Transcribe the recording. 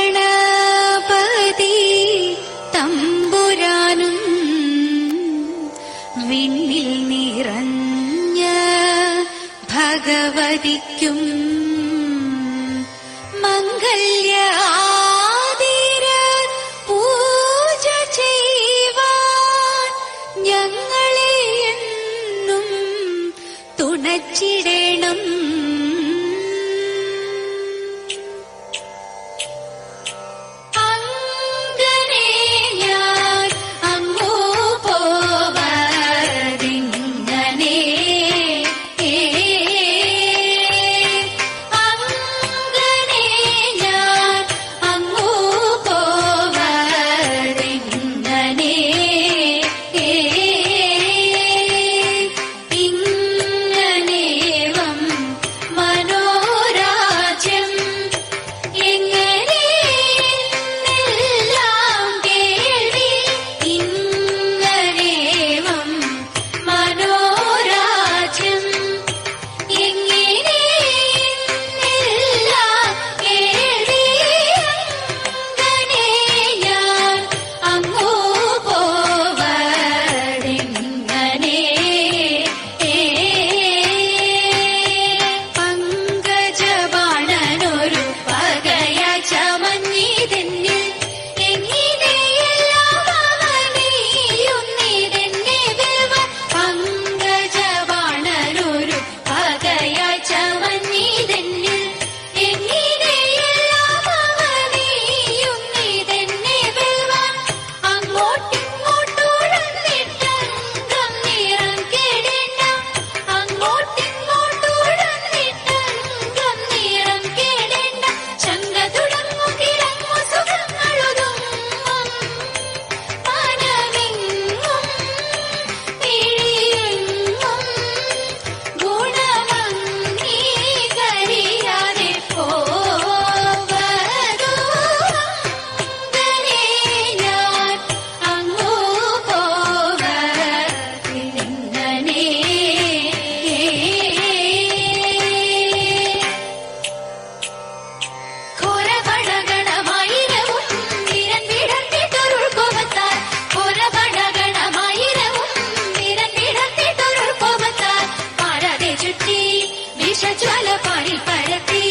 ഗണപതി തമ്പുരാനും വിണ്ണിൽ നിറഞ്ഞ ഭഗവതിക്കും മംഗല്യ പൂജ வானில் பரப்பி